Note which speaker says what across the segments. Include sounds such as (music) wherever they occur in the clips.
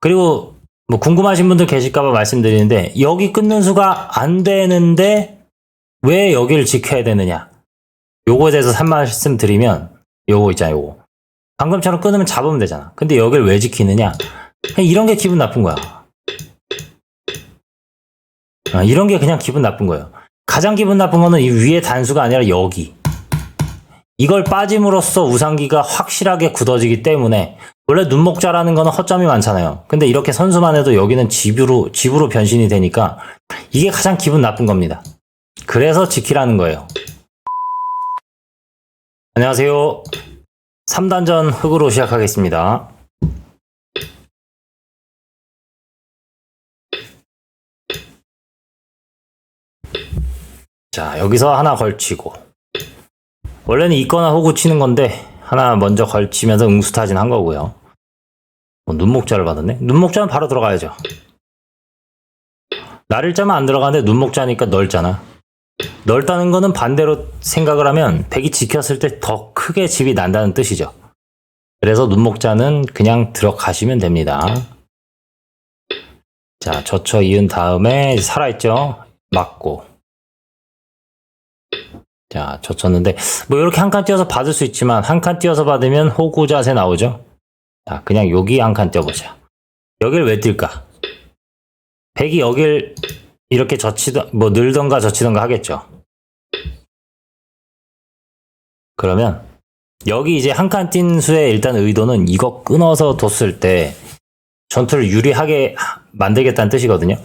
Speaker 1: 그리고 뭐 궁금하신 분들 계실까봐 말씀드리는데 여기 끊는 수가 안 되는데 왜 여기를 지켜야 되느냐? 요거에 대해서 한 말씀 드리면 요거 있잖아요, 요거. 방금처럼 끊으면 잡으면 되잖아. 근데 여기를 왜 지키느냐? 그냥 이런 게 기분 나쁜 거야. 아, 이런 게 그냥 기분 나쁜 거예요. 가장 기분 나쁜 거는 이 위에 단수가 아니라 여기. 이걸 빠짐으로써 우상기가 확실하게 굳어지기 때문에 원래 눈목자라는 거는 허점이 많잖아요. 근데 이렇게 선수만 해도 여기는 집으로 집으로 변신이 되니까 이게 가장 기분 나쁜 겁니다. 그래서 지키라는 거예요. 안녕하세요. 3단전 흑으로 시작하겠습니다. 자, 여기서 하나 걸치고. 원래는 있거나 호구 치는 건데, 하나 먼저 걸치면서 응수타진 한 거고요. 어, 눈목자를 받았네? 눈목자는 바로 들어가야죠. 날일자만 안 들어가는데 눈목자니까 넓잖아. 넓다는 거는 반대로 생각을 하면 백이 지켰을 때 더 크게 집이 난다는 뜻이죠. 그래서 눈목자는 그냥 들어가시면 됩니다. 자, 젖혀 이은 다음에 살아있죠? 맞고. 자, 젖혔는데, 뭐, 이렇게 한 칸 띄어서 받을 수 있지만, 한 칸 띄어서 받으면 호구 자세 나오죠? 자, 그냥 여기 한칸 띄어보자. 여길 왜 뛸까? 백이 여길 이렇게 젖히던, 뭐, 늘던가 젖히던가 하겠죠? 그러면, 여기 이제 한 칸 띈 수의 일단 의도는 이거 끊어서 뒀을 때 전투를 유리하게 만들겠다는 뜻이거든요.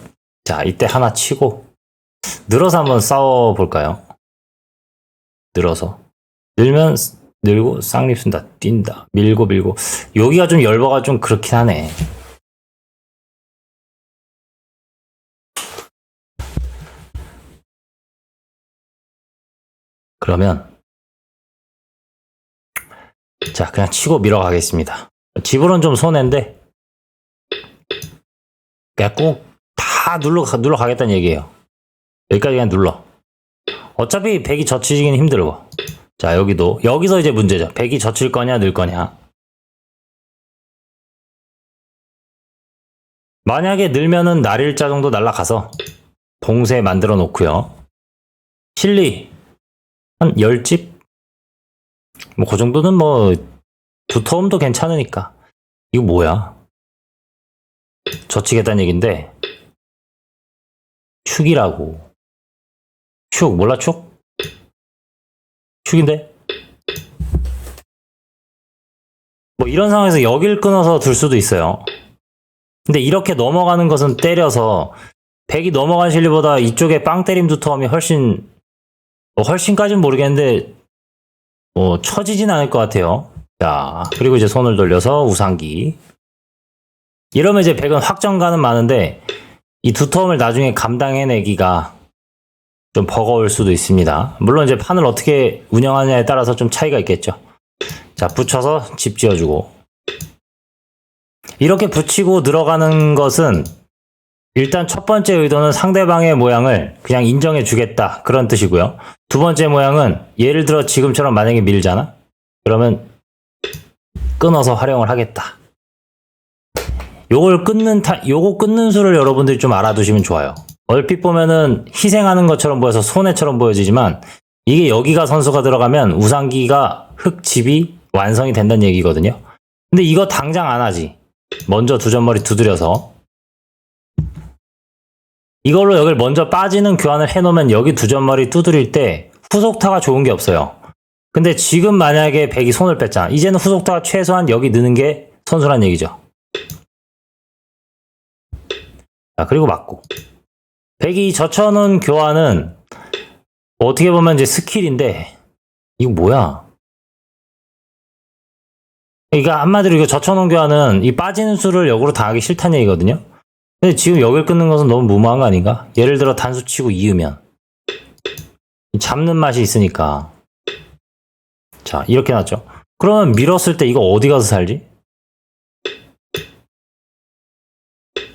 Speaker 1: 자, 이때 하나 치고 늘어서 한번 싸워 볼까요? 늘어서 늘면 늘고 쌍립 쓴다 뛴다 밀고 밀고 여기가 좀 열버가 좀 그렇긴 하네. 그러면 자, 그냥 치고 밀어 가겠습니다. 집으로는 좀 손해인데, 그냥 꼭 다 눌러, 눌러 가겠다는 얘기예요. 여기까지 그냥 눌러. 어차피 백이 젖히기는 힘들고. 자, 여기도. 여기서 이제 문제죠. 백이 젖힐 거냐, 늘 거냐. 만약에 늘면은 날일자 정도 날라가서 봉쇄 만들어 놓고요. 실리 한 10집 뭐 그 정도는 뭐 두터움도 괜찮으니까 이거 뭐야 젖히겠다는 얘긴데 축이라고 축 몰라 축? 축인데 뭐 이런 상황에서 여길 끊어서 둘 수도 있어요 근데 이렇게 넘어가는 것은 때려서 백이 넘어간 실리보다 이쪽에 빵 때림 두터움이 훨씬 뭐 훨씬까지는 모르겠는데 뭐 처지진 않을 것 같아요. 자, 그리고 이제 손을 돌려서 우상기. 이러면 이제 백은 확정가는 많은데 이 두터움을 나중에 감당해내기가 좀 버거울 수도 있습니다. 물론 이제 판을 어떻게 운영하느냐에 따라서 좀 차이가 있겠죠. 자, 붙여서 집 지어주고. 이렇게 붙이고 들어가는 것은 일단 첫 번째 의도는 상대방의 모양을 그냥 인정해 주겠다. 그런 뜻이고요. 두 번째 모양은 예를 들어 지금처럼 만약에 밀잖아? 그러면 끊어서 활용을 하겠다. 요걸 끊는 타, 요거 끊는 수를 여러분들이 좀 알아두시면 좋아요. 얼핏 보면은 희생하는 것처럼 보여서 손해처럼 보여지지만 이게 여기가 선수가 들어가면 우상기가 흙집이 완성이 된다는 얘기거든요. 근데 이거 당장 안 하지. 먼저 두 점머리 두드려서 이걸로 여기를 먼저 빠지는 교환을 해놓으면 여기 두 점머리 두드릴 때 후속타가 좋은 게 없어요. 근데 지금 만약에 백이 손을 뺐잖아. 이제는 후속타가 최소한 여기 느는 게 선수란 얘기죠. 자, 그리고 맞고. 백이 젖혀놓은 교환은 어떻게 보면 이제 스킬인데, 이거 뭐야? 그러니까 한마디로 이거 젖혀놓은 교환은 이 빠지는 수를 역으로 당하기 싫다는 얘기거든요. 근데 지금 여길 끊는 것은 너무 무모한 거 아닌가? 예를 들어 단수 치고 이으면 잡는 맛이 있으니까 자 이렇게 놨죠. 그러면 밀었을 때 이거 어디 가서 살지?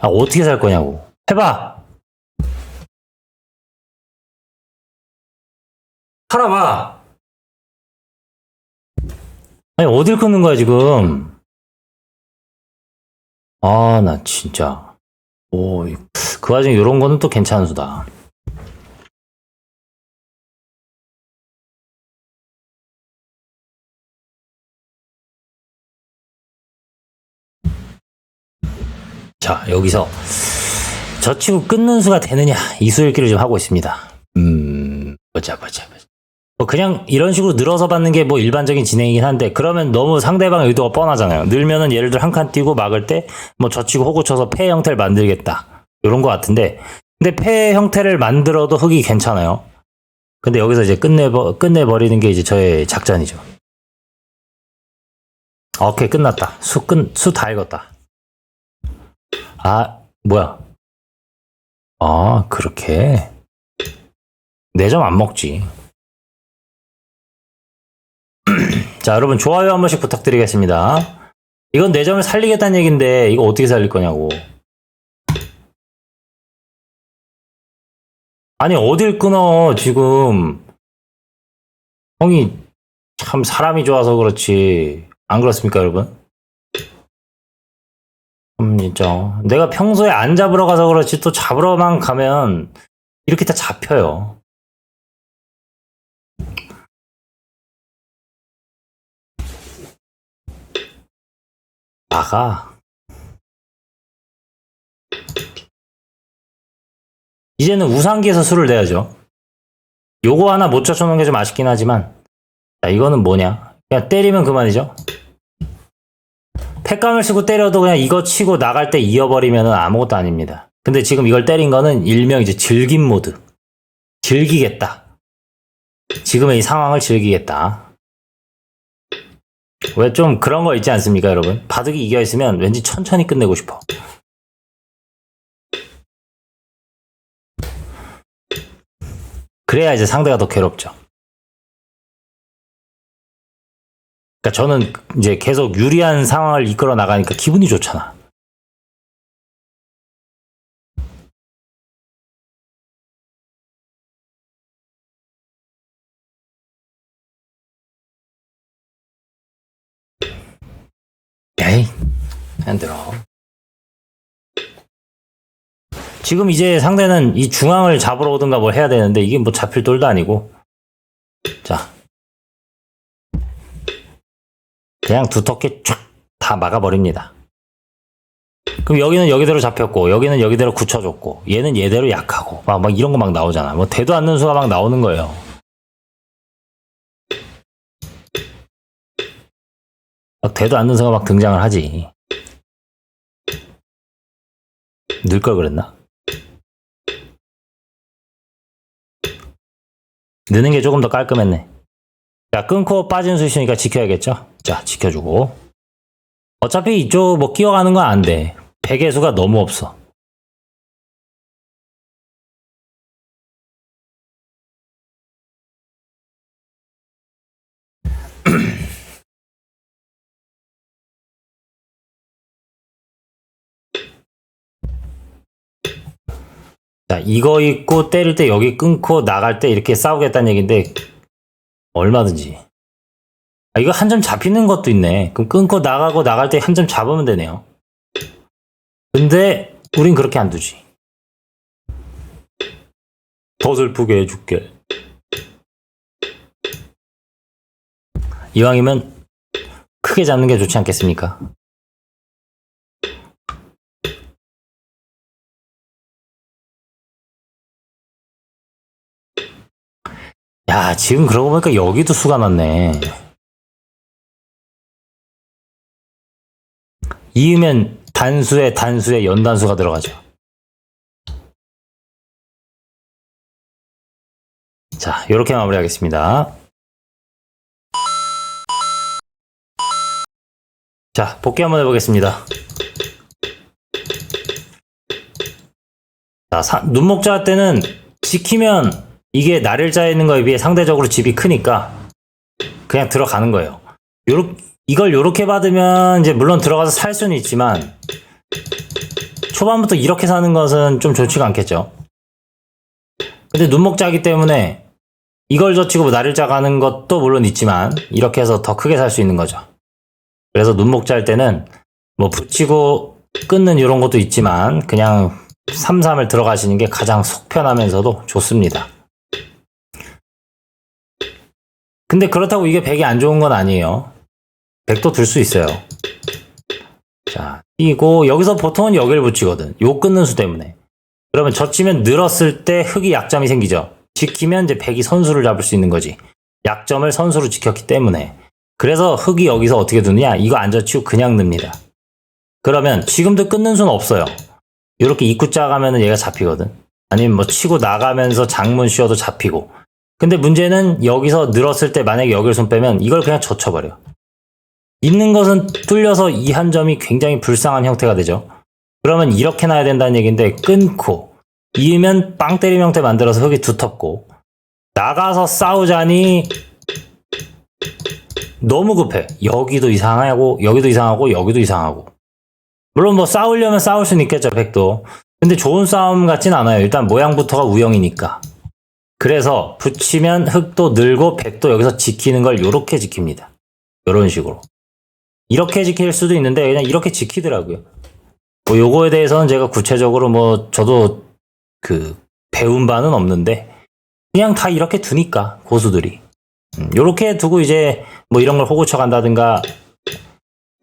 Speaker 1: 아 어떻게 살 거냐고 해봐 살아봐 아니 어딜 끊는 거야 지금 아, 나 진짜. 오, 이- 그 와중에 이런 거는 또 괜찮은 수다. 자, 여기서 저 치고 끊는 수가 되느냐, 이 수 읽기를 좀 하고 있습니다. 음, 보자, 보자, 보자. 뭐 그냥 이런 식으로 늘어서 받는 게 뭐 일반적인 진행이긴 한데, 그러면 너무 상대방의 의도가 뻔하잖아요. 늘면은 예를 들어 한칸 띄고 막을 때, 뭐 젖히고 호구 쳐서 폐 형태를 만들겠다. 이런 거 같은데, 근데 폐 형태를 만들어도 흙이 괜찮아요. 근데 여기서 이제 끝내버, 끝내버리는 게 이제 저의 작전이죠. 오케이, 끝났다. 수 끝, 수 다 읽었다. 아, 뭐야. 아, 그렇게. 네점안 먹지. (clears throat) 자, 여러분, 좋아요 한 번씩 부탁드리겠습니다. 이건 네 점을 살리겠다는 얘기인데, 이거 어떻게 살릴 거냐고. 아니, 어딜 끊어, 지금. 형이 참 사람이 좋아서 그렇지. 안 그렇습니까, 여러분? 음, 진짜. 내가 평소에 안 잡으러 가서 그렇지, 또 잡으러만 가면, 이렇게 다 잡혀요. 나가. 이제는 우상기에서 술을 내야죠. 요거 하나 못 젖혀놓은 게 좀 아쉽긴 하지만, 자, 이거는 뭐냐? 그냥 때리면 그만이죠. 팩감을 쓰고 때려도 그냥 이거 치고 나갈 때 이어버리면 아무것도 아닙니다. 근데 지금 이걸 때린 거는 일명 이제 즐김 모드. 즐기겠다. 지금의 이 상황을 즐기겠다. 왜 좀 그런 거 있지 않습니까, 여러분? 바둑이 이겨 있으면 왠지 천천히 끝내고 싶어. 그래야 이제 상대가 더 괴롭죠. 그러니까 저는 이제 계속 유리한 상황을 이끌어 나가니까 기분이 좋잖아. 안 들어. 지금 이제 상대는 이 중앙을 잡으러 오든가 뭘 해야 되는데 이게 뭐 잡힐 돌도 아니고. 자. 그냥 두텁게 쫙 다 막아버립니다. 그럼 여기는 여기대로 잡혔고, 여기는 여기대로 굳혀줬고, 얘는 얘대로 약하고, 막, 막 이런 거 막 나오잖아. 뭐 대도 않는 수가 막 나오는 거예요. 막 대도 않는 수가 막 등장을 하지. 늘 걸 그랬나? 느는 게 조금 더 깔끔했네. 자, 끊고 빠진 수 있으니까 지켜야겠죠? 자, 지켜주고. 어차피 이쪽 뭐 끼어가는 건 안 돼. 베개 수가 너무 없어. 자, 이거 입고 때릴 때 여기 끊고 나갈 때 이렇게 싸우겠다는 얘기인데, 얼마든지. 아, 이거 한 점 잡히는 것도 있네. 그럼 끊고 나가고 나갈 때 한 점 잡으면 되네요. 근데, 우린 그렇게 안 두지. 더 슬프게 해줄게. 이왕이면 크게 잡는 게 좋지 않겠습니까? 야, 지금 그러고 보니까 여기도 수가 났네. 이으면 단수에 단수에 연단수가 들어가죠. 자, 이렇게 마무리하겠습니다. 자, 복귀 한번 해보겠습니다. 자, 사- 눈목자 때는 지키면 이게 날일자에 있는 거에 비해 상대적으로 집이 크니까 그냥 들어가는 거예요. 요렇, 이걸 요렇게 받으면 이제 물론 들어가서 살 수는 있지만 초반부터 이렇게 사는 것은 좀 좋지가 않겠죠. 근데 눈목자기 때문에 이걸 젖히고 뭐 날일자 가는 것도 물론 있지만 이렇게 해서 더 크게 살 수 있는 거죠. 그래서 눈목자 할 때는 뭐 붙이고 끊는 이런 것도 있지만 그냥 3, 3을 들어가시는 게 가장 속편하면서도 좋습니다. 근데 그렇다고 이게 100이 안 좋은 건 아니에요. 100도 들수 있어요. 자, 이고 여기서 보통은 여기를 붙이거든. 요 끊는 수 때문에. 그러면 젖히면 늘었을 때 흙이 약점이 생기죠. 지키면 이제 100이 선수를 잡을 수 있는 거지. 약점을 선수로 지켰기 때문에. 그래서 흙이 여기서 어떻게 두느냐? 이거 안 젖히고 그냥 늡니다. 그러면 지금도 끊는 수는 없어요. 이렇게 입구자 가면은 얘가 잡히거든. 아니면 뭐 치고 나가면서 장문 씌워도 잡히고. 근데 문제는 여기서 늘었을 때 만약에 여기를 손 빼면 이걸 그냥 젖혀버려. 있는 것은 뚫려서 이 한 점이 굉장히 불쌍한 형태가 되죠. 그러면 이렇게 놔야 된다는 얘기인데 끊고 이으면 빵 때림 형태 만들어서 흙이 두텁고 나가서 싸우자니 너무 급해. 여기도 이상하고 여기도 이상하고 여기도 이상하고 물론 뭐 싸우려면 싸울 수는 있겠죠 백도 근데 좋은 싸움 같진 않아요. 일단 모양부터가 우영이니까. 그래서 붙이면 흙도 늘고 백도 여기서 지키는 걸 요렇게 지킵니다. 요런 식으로. 이렇게 지킬 수도 있는데 그냥 이렇게 지키더라고요. 뭐 요거에 대해서는 제가 구체적으로 뭐 저도 그 배운 바는 없는데 그냥 다 이렇게 두니까 고수들이 음, 요렇게 두고 이제 뭐 이런 걸 호구쳐 간다든가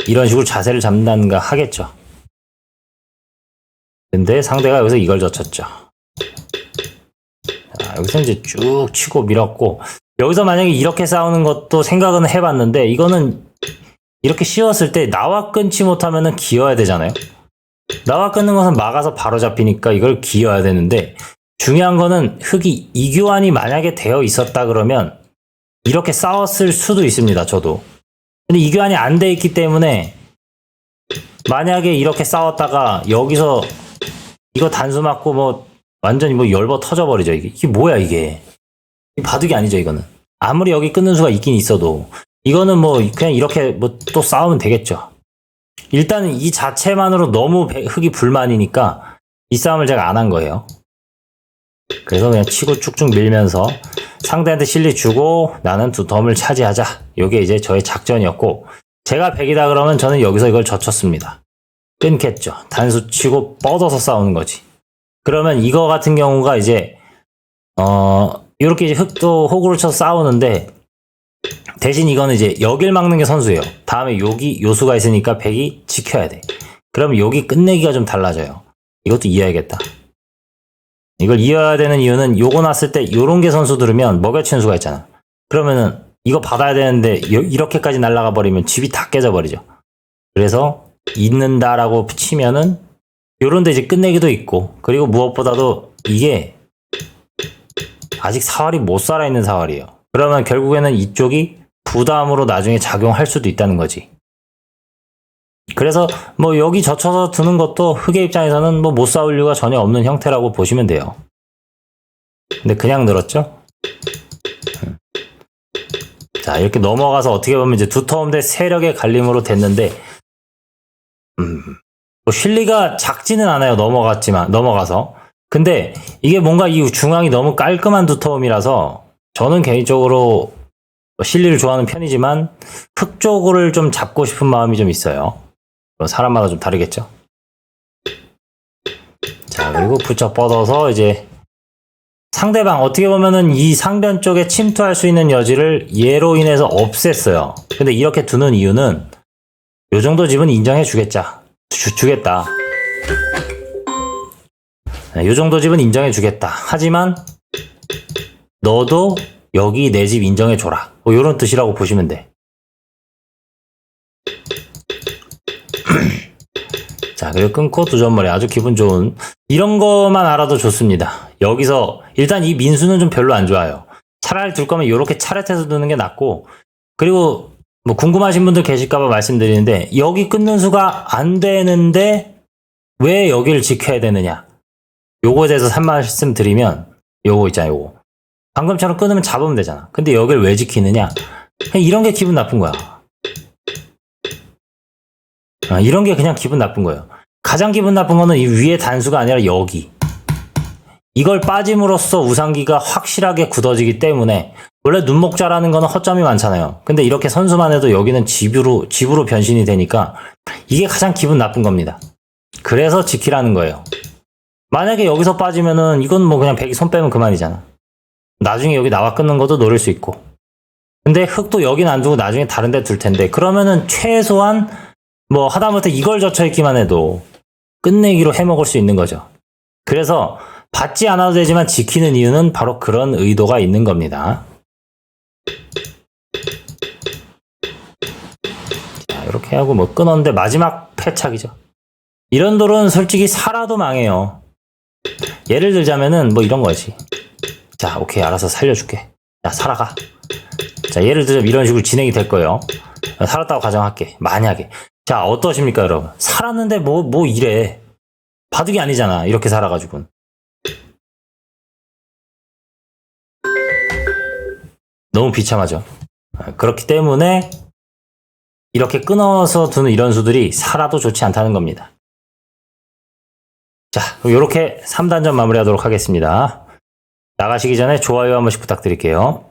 Speaker 1: 이런 식으로 자세를 잡는다든가 하겠죠. 근데 상대가 여기서 이걸 젖혔죠. 자, 여기서 이제 쭉 치고 밀었고 여기서 만약에 이렇게 싸우는 것도 생각은 해봤는데 이거는 이렇게 씌웠을 때 나와 끊지 못하면은 기어야 되잖아요. 나와 끊는 것은 막아서 바로 잡히니까 이걸 기어야 되는데 중요한 거는 흙이 이교환이 만약에 되어 있었다 그러면 이렇게 싸웠을 수도 있습니다. 저도. 근데 이교환이 안 돼 있기 때문에 만약에 이렇게 싸웠다가 여기서 이거 단수 맞고 뭐 완전히 뭐 열버 터져버리죠. 이게 이게 뭐야 이게? 이 바둑이 아니죠 이거는. 아무리 여기 끊는 수가 있긴 있어도 이거는 뭐 그냥 이렇게 뭐 또 싸우면 되겠죠. 일단은 이 자체만으로 너무 배- 흙이 불만이니까 이 싸움을 제가 안 한 거예요. 그래서 그냥 치고 쭉쭉 밀면서 상대한테 실리 주고 나는 두 덤을 차지하자. 요게 이제 저의 작전이었고 제가 100이다 그러면 저는 여기서 이걸 젖혔습니다. 끊겠죠. 단수 치고 뻗어서 싸우는 거지. 그러면 이거 같은 경우가 이제 어 이렇게 이제 흙도 호구를 쳐서 싸우는데 대신 이거는 이제 여길 막는 게 선수예요. 다음에 여기 요수가 있으니까 백이 지켜야 돼. 그러면 여기 끝내기가 좀 달라져요. 이것도 이해해야겠다. 이걸 이해해야 되는 이유는 요거 났을 때 요런 게 선수 들으면 먹여치는 수가 있잖아. 그러면은 이거 받아야 되는데 여- 이렇게까지 날아가 버리면 집이 다 깨져 버리죠. 그래서 있는다라고 치면은 요런 데 이제 끝내기도 있고 그리고 무엇보다도 이게 아직 사활이 못 살아있는 사활이에요. 그러면 결국에는 이쪽이 부담으로 나중에 작용할 수도 있다는 거지. 그래서 뭐 여기 젖혀서 두는 것도 흑의 입장에서는 뭐 못 싸울 이유가 전혀 없는 형태라고 보시면 돼요. 근데 그냥 늘었죠? 음. 자, 이렇게 넘어가서 어떻게 보면 이제 두터움 대 세력의 갈림으로 됐는데, 음, 뭐 실리가 작지는 않아요. 넘어갔지만, 넘어가서. 근데 이게 뭔가 이 중앙이 너무 깔끔한 두터움이라서 저는 개인적으로 실리를 좋아하는 편이지만 흙 쪽을 좀 잡고 싶은 마음이 좀 있어요. 뭐 사람마다 좀 다르겠죠. 자 그리고 부쩍 뻗어서 이제 상대방 어떻게 보면은 이 상변 쪽에 침투할 수 있는 여지를 얘로 인해서 없앴어요. 근데 이렇게 두는 이유는 요 정도 집은 인정해 주겠자 주, 주겠다. 네, 요 정도 집은 인정해 주겠다. 하지만 너도 여기 내 집 인정해 줘라. 뭐 이런 뜻이라고 보시면 돼. (clears throat) 자, 그리고 끊고 두 점머리 아주 기분 좋은 이런 것만 알아도 좋습니다. 여기서 일단 이 민수는 좀 별로 안 좋아요. 차라리 둘 거면 이렇게 차렷해서 두는 게 낫고 그리고 뭐 궁금하신 분들 계실까봐 말씀드리는데 여기 끊는 수가 안 되는데 왜 여기를 지켜야 되느냐? 요거에 대해서 한 말씀 드리면 요거 있잖아요, 요거. 방금처럼 끊으면 잡으면 되잖아. 근데 여기를 왜 지키느냐? 그냥 이런 게 기분 나쁜 거야. 아, 이런 게 그냥 기분 나쁜 거예요. 가장 기분 나쁜 거는 이 위에 단수가 아니라 여기. 이걸 빠짐으로써 우상기가 확실하게 굳어지기 때문에 원래 눈목자라는 거는 허점이 많잖아요. 근데 이렇게 선수만 해도 여기는 집으로 집으로 변신이 되니까 이게 가장 기분 나쁜 겁니다. 그래서 지키라는 거예요. 만약에 여기서 빠지면은 이건 뭐 그냥 백이 손 빼면 그만이잖아. 나중에 여기 나와 끊는 것도 노릴 수 있고. 근데 흙도 여긴 안 두고 나중에 다른 데 둘 텐데 그러면은 최소한 뭐 하다못해 이걸 젖혀 있기만 해도 끝내기로 해먹을 수 있는 거죠. 그래서 받지 않아도 되지만 지키는 이유는 바로 그런 의도가 있는 겁니다. 자, 이렇게 하고 뭐 끊었는데 마지막 패착이죠. 이런 돌은 솔직히 살아도 망해요. 예를 들자면은 뭐 이런 거지. 자, 오케이, 알아서 살려줄게. 자, 살아가. 자, 예를 들자면 이런 식으로 진행이 될 거예요. 살았다고 가정할게. 만약에. 자, 어떠십니까, 여러분? 살았는데 뭐, 뭐 이래. 바둑이 아니잖아. 이렇게 살아가지고는. 너무 비참하죠. 그렇기 때문에 이렇게 끊어서 두는 이런 수들이 살아도 좋지 않다는 겁니다. 자, 이렇게 3단전 마무리하도록 하겠습니다. 나가시기 전에 좋아요 한 번씩 부탁드릴게요.